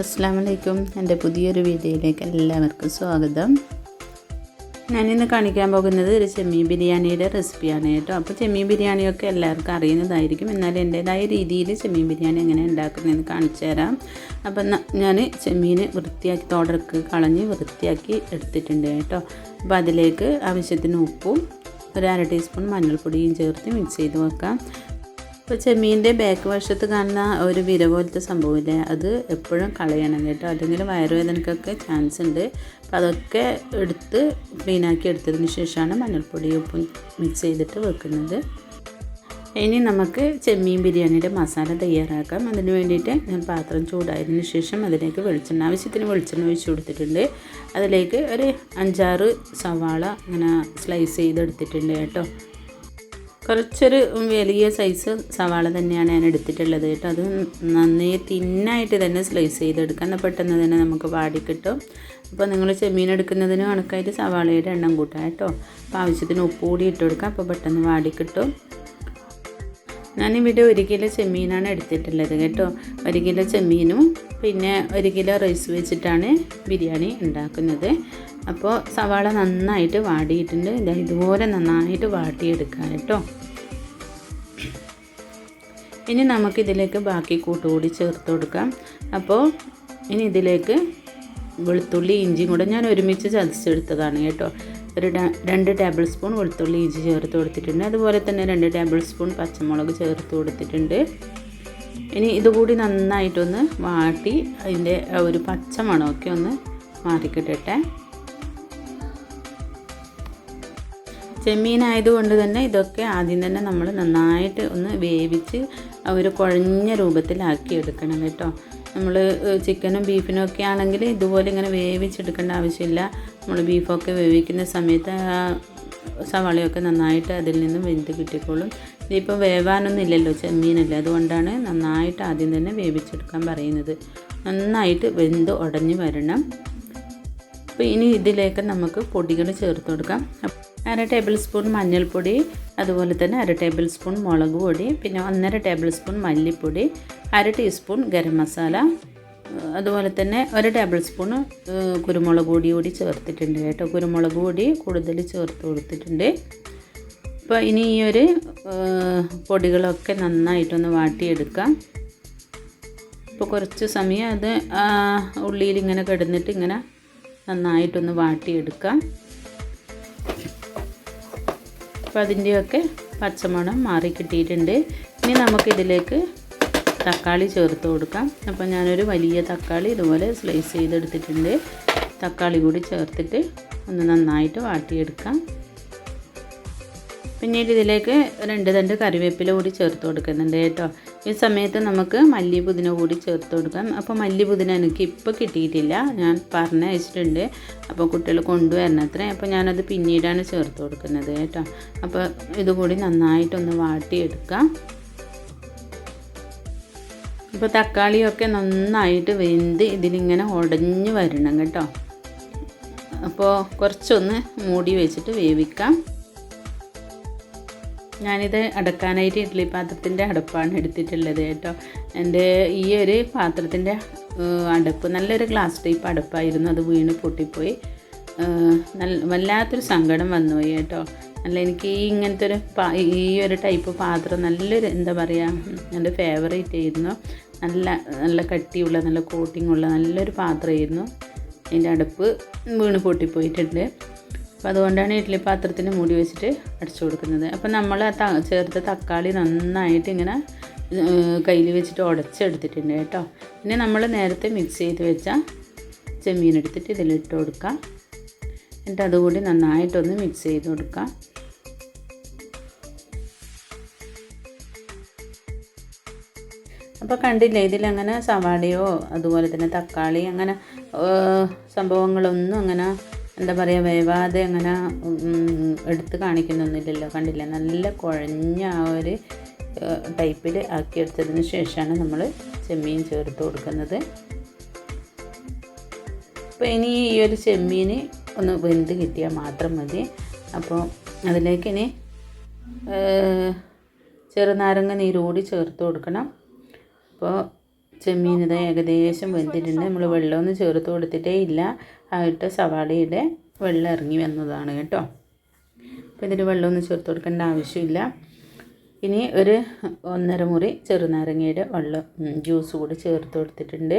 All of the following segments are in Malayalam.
അസ്സാം വലൈക്കും എന്റെ പുതിയൊരു വീഡിയോയിലേക്ക് എല്ലാവർക്കും സ്വാഗതം. ഞാനിന്ന് കാണിക്കാൻ പോകുന്നത് ഒരു ചെമ്മീൻ ബിരിയാണിയുടെ റെസിപ്പിയാണ് കേട്ടോ. അപ്പോൾ ചെമ്മീൻ ബിരിയാണിയൊക്കെ എല്ലാവർക്കും അറിയുന്നതായിരിക്കും. എന്നാൽ എന്റേതായ രീതിയിൽ ചെമ്മീൻ ബിരിയാണി എങ്ങനെ ഉണ്ടാക്കുന്നതെന്ന് കാണിച്ചു തരാം. അപ്പം ഞാൻ ചെമ്മീൻ വൃത്തിയാക്കി തോടർക്ക് കളഞ്ഞ് വൃത്തിയാക്കി എടുത്തിട്ടുണ്ട് കേട്ടോ. അപ്പോൾ അതിലേക്ക് ആവശ്യത്തിന് ഉപ്പും ഒരു അര ടീസ്പൂൺ മഞ്ഞൾപ്പൊടിയും ചേർത്ത് മിക്സ് ചെയ്ത് വെക്കാം. ഇപ്പോൾ ചെമ്മീന്റെ ബാക്ക് വശത്ത് കാണുന്ന ഒരു വിര പോലത്തെ സംഭവമില്ലേ? അത് എപ്പോഴും കളയണം കേട്ടോ. അല്ലെങ്കിൽ വയറുവേദനക്കൊക്കെ ചാൻസ് ഉണ്ട്. അപ്പോൾ അതൊക്കെ എടുത്ത് ക്ലീനാക്കി എടുത്തതിന് ശേഷമാണ് മഞ്ഞൾപ്പൊടി ഉപ്പും മിക്സ് ചെയ്തിട്ട് വെക്കുന്നത്. ഇനി നമുക്ക് ചെമ്മീൻ ബിരിയാണിയുടെ മസാല തയ്യാറാക്കാം. അതിന് വേണ്ടിയിട്ട് ഞാൻ പാത്രം ചൂടായതിന് ശേഷം അതിലേക്ക് വെളിച്ചെണ്ണ ആവശ്യത്തിന് വെളിച്ചെണ്ണ ഒഴിച്ച് കൊടുത്തിട്ടുണ്ട്. അതിലേക്ക് ഒരു അഞ്ചാറ് സവാള അങ്ങനെ സ്ലൈസ് ചെയ്തെടുത്തിട്ടുണ്ട് കേട്ടോ. കുറച്ചൊരു വലിയ സൈസ് സവാള തന്നെയാണ് ഞാൻ എടുത്തിട്ടുള്ളത് കേട്ടോ. അത് നന്നേ തിന്നായിട്ട് തന്നെ സ്ലൈസ് ചെയ്തെടുക്കാം എന്നാൽ പെട്ടെന്ന് തന്നെ നമുക്ക് വാടി കിട്ടും. അപ്പോൾ നിങ്ങൾ ചെമ്മീൻ എടുക്കുന്നതിന് കണക്കായിട്ട് സവാളയുടെ എണ്ണം കൂട്ടാം കേട്ടോ. അപ്പോൾ ആവശ്യത്തിന് ഉപ്പ് കൂടി ഇട്ട് കൊടുക്കാം. അപ്പോൾ പെട്ടെന്ന് വാടി കിട്ടും. ഞാനിവിടെ ഒരു കിലോ ചെമ്മീനാണ് എടുത്തിട്ടുള്ളത് കേട്ടോ. ഒരു കിലോ ചെമ്മീനും പിന്നെ ഒരു കിലോ റൈസ് വെച്ചിട്ടാണ് ബിരിയാണി ഉണ്ടാക്കുന്നത്. അപ്പോൾ സവാള നന്നായിട്ട് വാടിയിട്ടുണ്ട്. ഇതാ ഇതുപോലെ നന്നായിട്ട് വാട്ടിയെടുക്കാം കേട്ടോ. ഇനി നമുക്കിതിലേക്ക് ബാക്കി കൂട്ടുകൂടി ചേർത്ത് കൊടുക്കാം. അപ്പോൾ ഇനി ഇതിലേക്ക് വെളുത്തുള്ളി ഇഞ്ചിയും കൂടെ ഞാൻ ഒരുമിച്ച് ചതച്ചെടുത്തതാണ് കേട്ടോ. ഒരു രണ്ട് ടേബിൾ സ്പൂൺ വെളുത്തുള്ളി ഇഞ്ചി ചേർത്ത് കൊടുത്തിട്ടുണ്ട്. അതുപോലെ തന്നെ രണ്ട് ടേബിൾ സ്പൂൺ പച്ചമുളക് ചേർത്ത് കൊടുത്തിട്ടുണ്ട്. ഇനി ഇതുകൂടി നന്നായിട്ടൊന്ന് വാട്ടി അതിന്റെ ഒരു പച്ച മണമൊക്കെ ഒന്ന് മാറിക്കിട്ടട്ടെ. ചെമ്മീനായതുകൊണ്ട് തന്നെ ഇതൊക്കെ ആദ്യം തന്നെ നമ്മൾ നന്നായിട്ട് ഒന്ന് വേവിച്ച് ഒരു കുഴഞ്ഞ രൂപത്തിലാക്കി എടുക്കണം കേട്ടോ. നമ്മൾ ചിക്കനും ബീഫിനും ഒക്കെ ആണെങ്കിൽ ഇതുപോലെ ഇങ്ങനെ വേവിച്ചെടുക്കേണ്ട ആവശ്യമില്ല. നമ്മൾ ബീഫൊക്കെ വേവിക്കുന്ന സമയത്ത് സവാളയൊക്കെ നന്നായിട്ട് അതിൽ നിന്ന് വെന്ത് കിട്ടിക്കോളും. ഇതിപ്പോൾ വേവാനൊന്നും ഇല്ലല്ലോ ചെമ്മീനല്ലേ? അതുകൊണ്ടാണ് നന്നായിട്ട് ആദ്യം തന്നെ വേവിച്ചെടുക്കാൻ പറയുന്നത്. നന്നായിട്ട് വെന്ത് ഉടഞ്ഞു വരണം. അപ്പോൾ ഇനി ഇതിലേക്ക് നമുക്ക് പൊടികൾ ചേർത്ത് കൊടുക്കാം. അര ടേബിൾ സ്പൂൺ മഞ്ഞൾപ്പൊടി അതുപോലെ തന്നെ അര ടേബിൾ സ്പൂൺ മുളക് പൊടി പിന്നെ ഒന്നര ടേബിൾ സ്പൂൺ മല്ലിപ്പൊടി അര ടീസ്പൂൺ ഗരം മസാല അതുപോലെ തന്നെ ഒരു ടേബിൾ സ്പൂൺ കുരുമുളക് പൊടി കൂടി ചേർത്തിട്ടുണ്ട് കേട്ടോ. കുരുമുളക് പൊടി കൂടുതൽ ചേർത്ത് കൊടുത്തിട്ടുണ്ട്. അപ്പോൾ ഇനി ഈ ഒരു പൊടികളൊക്കെ നന്നായിട്ടൊന്ന് വാട്ടിയെടുക്കാം. ഇപ്പോൾ കുറച്ച് സമയം അത് ഉള്ളിയിൽ ഇങ്ങനെ കിടന്നിട്ട് ഇങ്ങനെ നന്നായിട്ടൊന്ന് വാട്ടിയെടുക്കാം. അപ്പോൾ അതിന്റെയൊക്കെ പച്ചമണം മാറി കിട്ടിയിട്ടുണ്ട്. ഇനി നമുക്കിതിലേക്ക് തക്കാളി ചേർത്ത് കൊടുക്കാം. അപ്പോൾ ഞാനൊരു വലിയ തക്കാളി ഇതുപോലെ സ്ലൈസ് ചെയ്തെടുത്തിട്ടുണ്ട്. തക്കാളി കൂടി ചേർത്തിട്ട് ഒന്ന് നന്നായിട്ട് വാട്ടിയെടുക്കാം. പിന്നീട് ഇതിലേക്ക് രണ്ട് രണ്ട് കറിവേപ്പില കൂടി ചേർത്ത് കൊടുക്കുന്നുണ്ട് കേട്ടോ. ഈ സമയത്ത് നമുക്ക് മല്ലി പുതിന കൂടി ചേർത്ത് കൊടുക്കാം. അപ്പോൾ മല്ലി പുതിന എനിക്ക് ഇപ്പോൾ കിട്ടിയിട്ടില്ല. ഞാൻ പറഞ്ഞയച്ചിട്ടുണ്ട് അപ്പോൾ കുട്ടികൾ കൊണ്ടുവരണത്രേ. അപ്പോൾ ഞാനത് പിന്നീടാണ് ചേർത്ത് കൊടുക്കുന്നത് കേട്ടോ. അപ്പോൾ ഇതുകൂടി നന്നായിട്ടൊന്ന് വാട്ടിയെടുക്കാം. ഇപ്പോൾ തക്കാളിയൊക്കെ നന്നായിട്ട് വെന്ത് ഇതിലിങ്ങനെ ഉടഞ്ഞു വരണം കേട്ടോ. അപ്പോൾ കുറച്ചൊന്ന് മൂടി വെച്ചിട്ട് വേവിക്കാം. ഞാനിത് അടക്കാനായിട്ട് ഇഡ്ഡലി പാത്രത്തിന്റെ അടുപ്പാണ് എടുത്തിട്ടുള്ളത് കേട്ടോ. എന്റെ ഈ ഒരു പാത്രത്തിന്റെ അടുപ്പ് നല്ലൊരു ഗ്ലാസ് ടൈപ്പ് അടുപ്പായിരുന്നു. അത് വീണ് പൊട്ടിപ്പോയി. നല്ല വല്ലാത്തൊരു സങ്കടം വന്നുപോയി കേട്ടോ. അല്ല എനിക്ക് ഈ ഇങ്ങനത്തെ ഒരു ഈ ഒരു ടൈപ്പ് പാത്രം നല്ലൊരു എന്താ പറയുക എന്റെ ഫേവറേറ്റ് ആയിരുന്നു. നല്ല നല്ല കട്ടിയുള്ള നല്ല കോട്ടിംഗ് ഉള്ള നല്ലൊരു പാത്രമായിരുന്നു. അതിന്റെ അടുപ്പ് വീണ് പൊട്ടിപ്പോയിട്ടുണ്ട്. അപ്പോൾ അതുകൊണ്ടാണ് ഇഡ്ഡലി പാത്രത്തിന് മൂടി വെച്ചിട്ട് അടച്ചു കൊടുക്കുന്നത്. അപ്പോൾ നമ്മൾ ചേർത്ത തക്കാളി നന്നായിട്ട് ഇങ്ങനെ കയ്യിൽ വെച്ചിട്ട് ഉടച്ചെടുത്തിട്ടുണ്ട് കേട്ടോ. പിന്നെ നമ്മൾ നേരത്തെ മിക്സ് ചെയ്ത് വെച്ച ചെമ്മീൻ എടുത്തിട്ട് ഇതിലിട്ട് കൊടുക്കാം. എന്നിട്ട് അതുകൂടി നന്നായിട്ടൊന്ന് മിക്സ് ചെയ്ത് കൊടുക്കാം. അപ്പോൾ കണ്ടില്ലേ ഇതിലങ്ങനെ സവാളയോ അതുപോലെ തന്നെ തക്കാളി അങ്ങനെ സംഭവങ്ങളൊന്നും അങ്ങനെ എന്താ പറയുക വേവാതെ അങ്ങനെ എടുത്ത് കാണിക്കുന്നൊന്നുമില്ലല്ലോ. കണ്ടില്ല? നല്ല കുഴഞ്ഞ ആ ഒരു ടൈപ്പിൽ ആക്കിയെടുത്തതിന് ശേഷമാണ് നമ്മൾ ചെമ്മീൻ ചേർത്ത് കൊടുക്കുന്നത്. അപ്പോൾ ഇനി ഈ ഒരു ചെമ്മീൻ ഒന്ന് വെന്ത് കിട്ടിയാൽ മാത്രം മതി. അപ്പോൾ അതിലേക്ക് ഇനി ചെറുനാരങ്ങ നീര് കൂടി ചേർത്ത് കൊടുക്കണം. അപ്പോൾ ചെമ്മീൻ ഏകദേശം വെന്തിട്ടുണ്ട്. നമ്മൾ വെള്ളമൊന്നും ചേർത്ത് കൊടുത്തിട്ടേ ഇല്ല. ആയിട്ട് സവാളയുടെ വെള്ളം ഇറങ്ങി വന്നതാണ് കേട്ടോ. അപ്പോൾ ഇതിൽ വെള്ളമൊന്നും ചേർത്ത് കൊടുക്കേണ്ട ആവശ്യമില്ല. ഇനി ഒരു ഒന്നര മുറി ചെറുനാരങ്ങയുടെ വെള്ളം ജ്യൂസ് കൂടി ചേർത്ത് കൊടുത്തിട്ടുണ്ട്.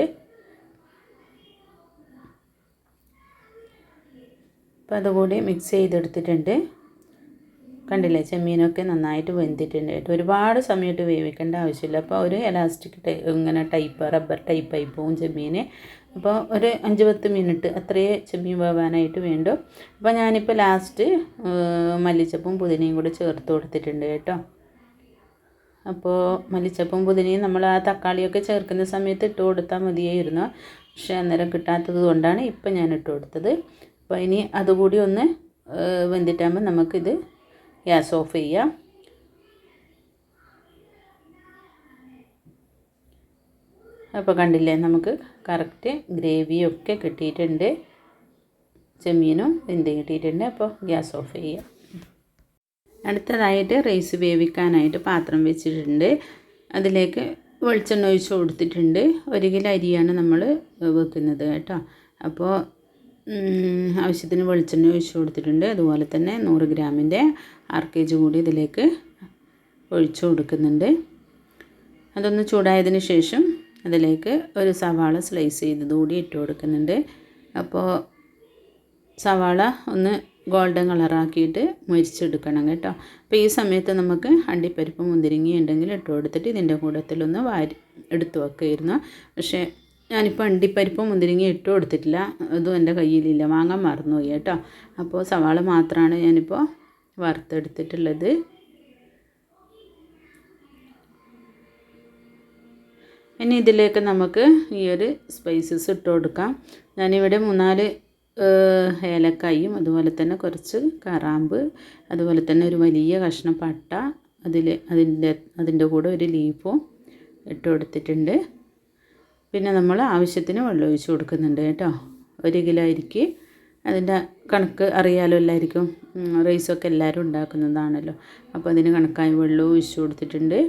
അപ്പോൾ അതുകൂടി മിക്സ് ചെയ്തെടുത്തിട്ടുണ്ട്. കണ്ടില്ലേ? ചെമ്മീനൊക്കെ നന്നായിട്ട് വെന്തിട്ടുണ്ട്. കേട്ടോ ഒരുപാട് സമയത്ത് വേവിക്കേണ്ട ആവശ്യമില്ല. അപ്പോൾ ഒരു എലാസ്റ്റിക് ടൈ ഇങ്ങനെ ടൈപ്പ് റബ്ബർ ടൈപ്പ് ആയി പോവും ചെമ്മീൻ അപ്പോൾ ഒരു അഞ്ച് പത്ത് മിനിറ്റ് അത്രയേ ചെമ്മീൻ വേവാനായിട്ട് വേണ്ടു. അപ്പോൾ ഞാനിപ്പോൾ ലാസ്റ്റ് മല്ലിച്ചപ്പും പുതിനയും കൂടി ചേർത്ത് കൊടുത്തിട്ടുണ്ട് കേട്ടോ. അപ്പോൾ മല്ലിച്ചപ്പും പുതിനയും നമ്മൾ ആ തക്കാളിയൊക്കെ ചേർക്കുന്ന സമയത്ത് ഇട്ട് കൊടുത്താൽ മതിയായിരുന്നു. പക്ഷേ അന്നേരം കിട്ടാത്തത് കൊണ്ടാണ് ഇപ്പം ഞാൻ ഇട്ട് കൊടുത്തത്. അപ്പോൾ ഇനി അതുകൂടി ഒന്ന് വെന്തിട്ടാകുമ്പോൾ നമുക്കിത് ഗ്യാസ് ഓഫ് ചെയ്യാം. അപ്പോൾ കണ്ടില്ലേ നമുക്ക് കറക്റ്റ് ഗ്രേവിയൊക്കെ കിട്ടിയിട്ടുണ്ട്. ചെമ്മീനും എന്തും കിട്ടിയിട്ടുണ്ട് അപ്പോൾ ഗ്യാസ് ഓഫ് ചെയ്യാം. അടുത്തതായിട്ട് റൈസ് വേവിക്കാനായിട്ട് പാത്രം വെച്ചിട്ടുണ്ട്. അതിലേക്ക് വെളിച്ചെണ്ണ ഒഴിച്ച് കൊടുത്തിട്ടുണ്ട്. ഒരു കിലോ അരിയാണ് നമ്മൾ വെക്കുന്നത് കേട്ടോ. അപ്പോൾ ആവശ്യത്തിന് വെളിച്ചെണ്ണ ഒഴിച്ചു കൊടുത്തിട്ടുണ്ട്. അതുപോലെ തന്നെ നൂറ് ഗ്രാമിന്റെ ആർ കെ ജി കൂടി ഇതിലേക്ക് ഒഴിച്ചു കൊടുക്കുന്നുണ്ട്. അതൊന്ന് ചൂടായതിന് ശേഷം അതിലേക്ക് ഒരു സവാള സ്ലൈസ് ചെയ്തത് കൂടി ഇട്ട് കൊടുക്കുന്നുണ്ട്. അപ്പോൾ സവാള ഒന്ന് ഗോൾഡൻ കളറാക്കിയിട്ട് മുരിച്ചെടുക്കണം കേട്ടോ. അപ്പോൾ ഈ സമയത്ത് നമുക്ക് അണ്ടിപ്പരിപ്പ് മുന്തിരിങ്ങി ഉണ്ടെങ്കിൽ ഇട്ട് കൊടുത്തിട്ട് ഇതിന്റെ കൂട്ടത്തിലൊന്ന് വാരി എടുത്തു വെക്കുമായിരുന്നു പക്ഷേ ഞാനിപ്പോൾ അണ്ടിപ്പരിപ്പും മുന്തിരിങ്ങി ഇട്ടും കൊടുത്തിട്ടില്ല. അതും എന്റെ കയ്യിലില്ല. വാങ്ങാൻ മറന്നുപോയി കേട്ടോ. അപ്പോൾ സവാള മാത്രമാണ് ഞാനിപ്പോൾ വറുത്തെടുത്തിട്ടുള്ളത്. ഇനി ഇതിലേക്ക് നമുക്ക് ഈ ഒരു സ്പൈസസ് ഇട്ട് കൊടുക്കാം. ഞാനിവിടെ മൂന്നാൽ ഏലക്കായും അതുപോലെ തന്നെ കുറച്ച് കറാമ്പ് അതുപോലെ തന്നെ ഒരു വലിയ കഷ്ണം പട്ട അതിൽ അതിന്റെ അതിന്റെ കൂടെ ഒരു ലീഫും ഇട്ട് കൊടുത്തിട്ടുണ്ട്. പിന്നെ നമ്മൾ ആവശ്യത്തിന് വെള്ളം ഒഴിച്ച് കൊടുക്കുന്നുണ്ട് കേട്ടോ. ഒരു കിലോ അരിക്ക് അതിന്റെ കണക്ക് അറിയാലോ എല്ലാവർക്കും. റൈസൊക്കെ എല്ലാവരും ഉണ്ടാക്കുന്നതാണല്ലോ. അപ്പോൾ അതിന് കണക്കായി വെള്ളം ഒഴിച്ച് കൊടുത്തിട്ടുണ്ട്.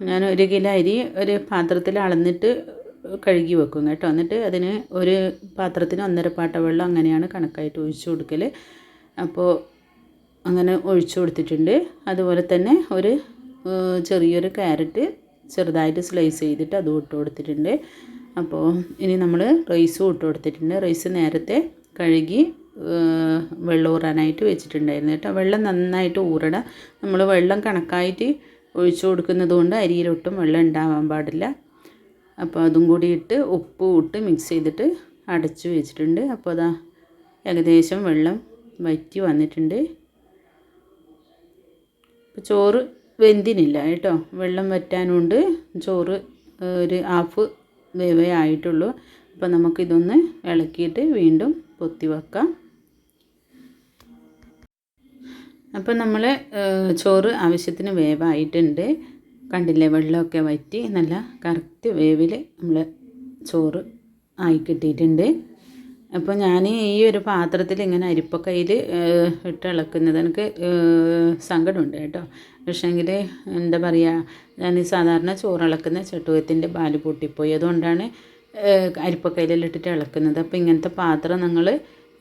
ഞാൻ ഒരു കിലോ അരി ഒരു പാത്രത്തിൽ അളന്നിട്ട് കഴുകി വെക്കും കേട്ടോ. എന്നിട്ട് അതിന് ഒരു പാത്രത്തിന് ഒന്നര പാട്ട വെള്ളം അങ്ങനെയാണ് കണക്കായിട്ട് ഒഴിച്ചു കൊടുക്കൽ അപ്പോൾ അങ്ങനെ ഒഴിച്ചു കൊടുത്തിട്ടുണ്ട്. അതുപോലെ തന്നെ ഒരു ചെറിയൊരു ക്യാരറ്റ് ചെറുതായിട്ട് സ്ലൈസ് ചെയ്തിട്ട് അതും ഇട്ട് കൊടുത്തിട്ടുണ്ട്. അപ്പോൾ ഇനി നമ്മൾ റൈസും ഇട്ട് കൊടുത്തിട്ടുണ്ട്. റൈസ് നേരത്തെ കഴുകി വെള്ളം ഊറാനായിട്ട് വെച്ചിട്ടുണ്ടായിരുന്നു കേട്ടോ. വെള്ളം നന്നായിട്ട് ഊറണം. നമ്മൾ വെള്ളം കണക്കായിട്ട് ഒഴിച്ചു കൊടുക്കുന്നത് കൊണ്ട് അരിയിലൊട്ടും വെള്ളം ഉണ്ടാവാൻ പാടില്ല. അപ്പോൾ അതും കൂടി ഇട്ട് ഉപ്പ് ഇട്ട് മിക്സ് ചെയ്തിട്ട് അടച്ചു വെച്ചിട്ടുണ്ട്. അപ്പോൾ അതാ ഏകദേശം വെള്ളം വറ്റി വന്നിട്ടുണ്ട്. ചോറ് വെന്തിനില്ല കേട്ടോ. വെള്ളം വറ്റാനുണ്ട്. ചോറ് ഒരു ഹാഫ് വേവേ ആയിട്ടുള്ളൂ. അപ്പോൾ നമുക്കിതൊന്ന് ഇളക്കിയിട്ട് വീണ്ടും പൊത്തി വെക്കാം. അപ്പോൾ നമ്മൾ ചോറ് ആവശ്യത്തിന് വേവായിട്ടുണ്ട്. കണ്ടില്ലേ? വെള്ളമൊക്കെ വറ്റി നല്ല കറക്റ്റ് വേവിൽ നമ്മൾ ചോറ് ആയി കിട്ടിയിട്ടുണ്ട്. അപ്പോൾ ഞാൻ ഈ ഒരു പാത്രത്തിൽ ഇങ്ങനെ അരിപ്പക്കയിൽ ഇട്ട് ഇളക്കുന്നത് എനിക്ക് സങ്കടമുണ്ട് കേട്ടോ. പക്ഷേങ്കിൽ എന്താ പറയുക ഞാൻ ഈ സാധാരണ ചോറ് ഇളക്കുന്ന ചട്ടുകത്തിന്റെ പാൽ പൊട്ടിപ്പോയി. അതുകൊണ്ടാണ് അരിപ്പക്കയിലെല്ലാം ഇട്ടിട്ട് ഇളക്കുന്നത്. അപ്പോൾ ഇങ്ങനത്തെ പാത്രം നിങ്ങൾ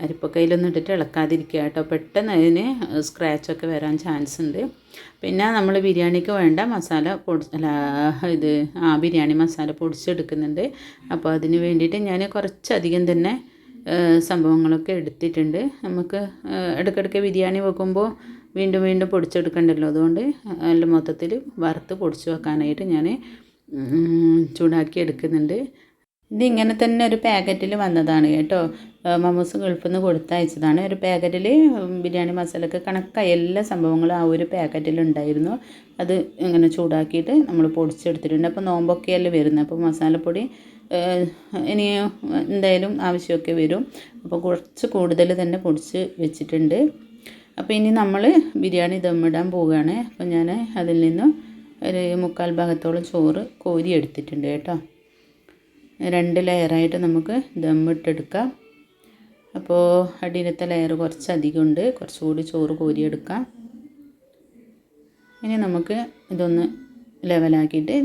അരിപ്പക്കയിലൊന്നും ഇട്ടിട്ട് ഇളക്കാതിരിക്കുക കേട്ടോ. പെട്ടെന്ന് അതിന് സ്ക്രാച്ചൊക്കെ വരാൻ ചാൻസ് ഉണ്ട്. പിന്നെ നമ്മൾ ബിരിയാണിക്ക് വേണ്ട മസാല പൊടി അല്ല ഇത് ആ ബിരിയാണി മസാല പൊടിച്ചെടുക്കുന്നുണ്ട്. അപ്പോൾ അതിന് വേണ്ടിയിട്ട് ഞാൻ കുറച്ചധികം തന്നെ സംഭവങ്ങളൊക്കെ എടുത്തിട്ടുണ്ട്. നമുക്ക് ഇടയ്ക്കിടയ്ക്ക് ബിരിയാണി വെക്കുമ്പോൾ വീണ്ടും വീണ്ടും പൊടിച്ചെടുക്കണ്ടല്ലോ. അതുകൊണ്ട് നല്ല മൊത്തത്തിൽ വറുത്ത് പൊടിച്ച് വെക്കാനായിട്ട് ഞാൻ ചൂടാക്കി എടുക്കുന്നുണ്ട്. ഇതിങ്ങനെ തന്നെ ഒരു പാക്കറ്റിൽ വന്നതാണ് കേട്ടോ. മമൂസ് ഗൾഫിൽ നിന്ന് കൊടുത്തയച്ചതാണ്. ഒരു പാക്കറ്റിൽ ബിരിയാണി മസാലക്ക് കണക്കായ എല്ലാ സംഭവങ്ങളും ആ ഒരു പാക്കറ്റിൽ ഉണ്ടായിരുന്നു. അത് ഇങ്ങനെ ചൂടാക്കിയിട്ട് നമ്മൾ പൊടിച്ചെടുത്തിട്ടുണ്ട്. അപ്പോൾ നോമ്പൊക്കെയല്ലേ വരുന്നത്. അപ്പോൾ മസാലപ്പൊടി ഇനി എന്തായാലും ആവശ്യമൊക്കെ വരും. അപ്പോൾ കുറച്ച് കൂടുതൽ തന്നെ പൊടിച്ച് വെച്ചിട്ടുണ്ട്. അപ്പോൾ ഇനി നമ്മൾ ബിരിയാണി ദമ്മിടാൻ പോവുകയാണ്. അപ്പോൾ ഞാൻ അതിൽ നിന്നും ഒരു മുക്കാൽ ഭാഗത്തോളം ചോറ് കോരി എടുത്തിട്ടുണ്ട് കേട്ടോ. രണ്ട് ലെയറായിട്ട് നമുക്ക് ദമ്മിട്ടെടുക്കാം അപ്പോൾ അടിയിലത്തെ ലെയർ കുറച്ച് ഉണ്ട്. കുറച്ചുകൂടി ചോറ് കോരിയെടുക്കാം ഇനി നമുക്ക് ഇതൊന്ന് ലെവലാക്കിയിട്ട്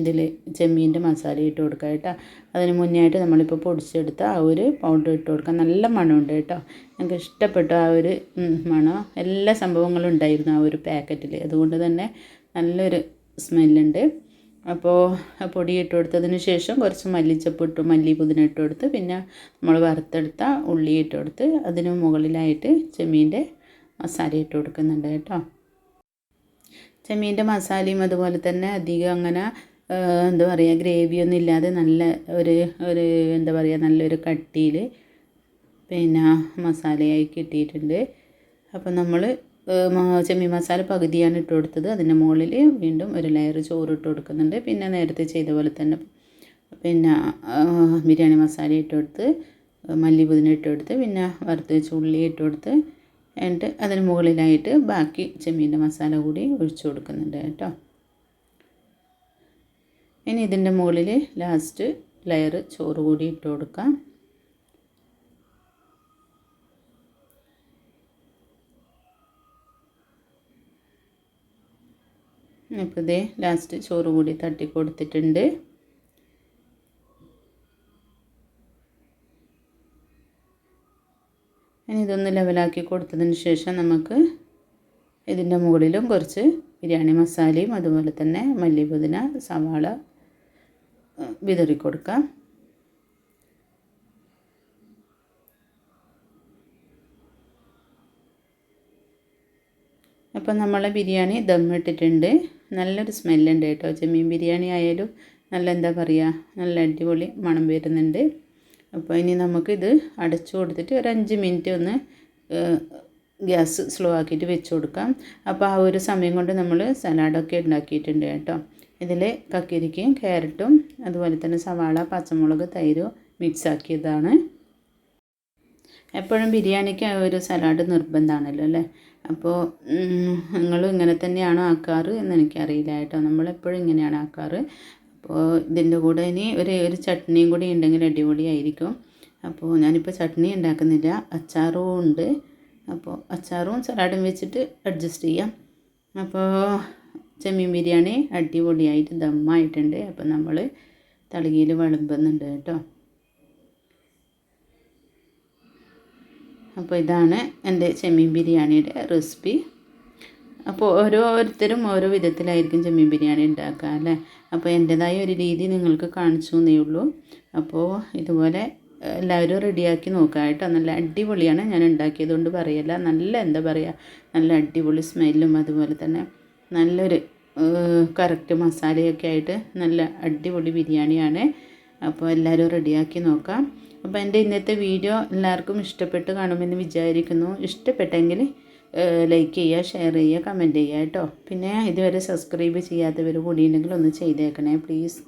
ഇതിൽ ചെമ്മീന്റെ മസാല ഇട്ട് കൊടുക്കുക കേട്ടോ. അതിന് മുന്നേ ആയിട്ട് നമ്മളിപ്പോൾ പൊടിച്ചെടുത്ത ആ ഒരു പൗഡർ ഇട്ട് കൊടുക്കുക നല്ല മണമുണ്ട് കേട്ടോ. ഞങ്ങൾക്ക് ഇഷ്ടപ്പെട്ടു ആ ഒരു മണം എല്ലാ സംഭവങ്ങളും ഉണ്ടായിരുന്നു ആ ഒരു പാക്കറ്റിൽ അതുകൊണ്ട് തന്നെ നല്ലൊരു സ്മെല്ലുണ്ട്. അപ്പോൾ പൊടി ഇട്ട് കൊടുത്തതിന് ശേഷം കുറച്ച് മല്ലിച്ചപ്പ് ഇട്ടു മല്ലി പുതിന ഇട്ട് കൊടുത്ത് പിന്നെ നമ്മൾ വറുത്തെടുത്ത ഉള്ളി ഇട്ട് കൊടുത്ത് അതിന് മുകളിലായിട്ട് ചെമ്മീന്റെ മസാല ഇട്ട് കൊടുക്കുന്നുണ്ട് കേട്ടോ. ചെമ്മീന്റെ മസാലയും അതുപോലെ തന്നെ അധികം അങ്ങനെ എന്താ പറയുക ഗ്രേവിയൊന്നും ഇല്ലാതെ നല്ല ഒരു ഒരു എന്താ പറയുക നല്ലൊരു കട്ടിയിൽ പിന്നെ മസാലയായി കിട്ടിയിട്ടുണ്ട്. അപ്പം നമ്മൾ ചെമ്മീൻ മസാല പകുതിയാണ് ഇട്ട് കൊടുത്തത്. അതിന്റെ മുകളിൽ വീണ്ടും ഒരു ലെയർ ചോറ് ഇട്ട് കൊടുക്കുന്നുണ്ട്. പിന്നെ നേരത്തെ ചെയ്ത പോലെ തന്നെ പിന്നെ ബിരിയാണി മസാല ഇട്ട് കൊടുത്ത് മല്ലി പുതിന ഇട്ട് കൊടുത്ത് പിന്നെ വറുത്ത് വെച്ച ഉള്ളി ഇട്ട് കൊടുത്ത് എന്നിട്ട് അതിന് മുകളിലായിട്ട് ബാക്കി ചെമ്മീന്റെ മസാല കൂടി ഒഴിച്ചു കൊടുക്കുന്നുണ്ട് കേട്ടോ. ഇനി ഇതിന്റെ മുകളിൽ ലാസ്റ്റ് ലെയർ ചോറ് കൂടി ഇട്ട് കൊടുക്കാം. ഇപ്പോൾ ഇതേ ലാസ്റ്റ് ചോറ് കൂടി തട്ടി കൊടുത്തിട്ടുണ്ട്. ഇനി ഇതൊന്ന് ലെവലാക്കി കൊടുത്തതിന് ശേഷം നമുക്ക് ഇതിന്റെ മുകളിലും കുറച്ച് ബിരിയാണി മസാലയും അതുപോലെ തന്നെ മല്ലിപുതിന സവാള വിതറി കൊടുക്കാം അപ്പം നമ്മളെ ബിരിയാണി ദമ്മിട്ടിട്ടുണ്ട്. നല്ലൊരു സ്മെല്ലുണ്ട് കേട്ടോ. ചെമ്മീൻ ബിരിയാണി ആയാലും നല്ല എന്താ പറയുക നല്ല അടിപൊളി മണം വരുന്നുണ്ട്. അപ്പോൾ ഇനി നമുക്കിത് അടച്ചു കൊടുത്തിട്ട് ഒരു അഞ്ച് മിനിറ്റ് ഒന്ന് ഗ്യാസ് സ്ലോ ആക്കിയിട്ട് വെച്ച് കൊടുക്കാം. അപ്പോൾ ആ ഒരു സമയം കൊണ്ട് നമ്മൾ സലാഡൊക്കെ ഉണ്ടാക്കിയിട്ടുണ്ട് കേട്ടോ. ഇതിൽ കക്കിരിക്കയും ക്യാരറ്റും അതുപോലെ തന്നെ സവാള പച്ചമുളക് തൈരും മിക്സ് ആക്കിയതാണ് എപ്പോഴും ബിരിയാണിക്ക് ഒരു സലാഡ് നിർബന്ധമാണല്ലോ അല്ലേ? അപ്പോൾ നിങ്ങളും ഇങ്ങനെ തന്നെയാണോ ആക്കാറ് എന്ന് എനിക്കറിയില്ല കേട്ടോ. നമ്മളെപ്പോഴും ഇങ്ങനെയാണ് ആക്കാറ്. അപ്പോൾ ഇതിന്റെ കൂടെ ഇനി ഒരു ഒരു ചട്നിയും കൂടി ഉണ്ടെങ്കിൽ അടിപൊളിയായിരിക്കും. അപ്പോൾ ഞാനിപ്പോൾ ചട്നി ഉണ്ടാക്കുന്നില്ല. അച്ചാറും ഉണ്ട്. അപ്പോൾ അച്ചാറും സലാഡും വെച്ചിട്ട് അഡ്ജസ്റ്റ് ചെയ്യാം. അപ്പോൾ ചെമ്മീൻ ബിരിയാണി അടിപൊളിയായിട്ട് ദമ്മായിട്ടുണ്ട്. അപ്പം നമ്മൾ തളികയിൽ വിളമ്പുന്നുണ്ട് കേട്ടോ. അപ്പോൾ ഇതാണ് എന്റെ ചെമ്മീൻ ബിരിയാണിയുടെ റെസിപ്പി. അപ്പോൾ ഓരോരുത്തരും ഓരോ വിധത്തിലായിരിക്കും ചെമ്മീൻ ബിരിയാണി ഉണ്ടാക്കുക അല്ലേ? അപ്പോൾ എന്റെതായ ഒരു രീതി നിങ്ങൾക്ക് കാണിച്ചു എന്നേ ഉള്ളൂ. അപ്പോൾ ഇതുപോലെ എല്ലാവരും റെഡിയാക്കി നോക്കുക കേട്ടോ. നല്ല അടിപൊളിയാണ്. ഞാൻ ഉണ്ടാക്കിയത് കൊണ്ട് പറയല്ല. നല്ല എന്താ പറയുക? നല്ല അടിപൊളി സ്മെല്ലും അതുപോലെ തന്നെ നല്ലൊരു കറക്റ്റ് മസാലയൊക്കെ ആയിട്ട് നല്ല അടിപൊളി ബിരിയാണിയാണ്. അപ്പോൾ എല്ലാവരും റെഡിയാക്കി നോക്കാം. അപ്പോൾ എന്റെ ഇന്നത്തെ വീഡിയോ എല്ലാവർക്കും ഇഷ്ടപ്പെട്ട് കാണുമെന്ന് വിചാരിക്കുന്നു. ഇഷ്ടപ്പെട്ടെങ്കിൽ ലൈക്ക് ചെയ്യുക ഷെയർ ചെയ്യുക കമന്റ് ചെയ്യുക കേട്ടോ. പിന്നെ ഇതുവരെ സബ്സ്ക്രൈബ് ചെയ്യാത്തവർ കൂടി ഉണ്ടെങ്കിൽ ഒന്ന് ചെയ്തേക്കണേ പ്ലീസ്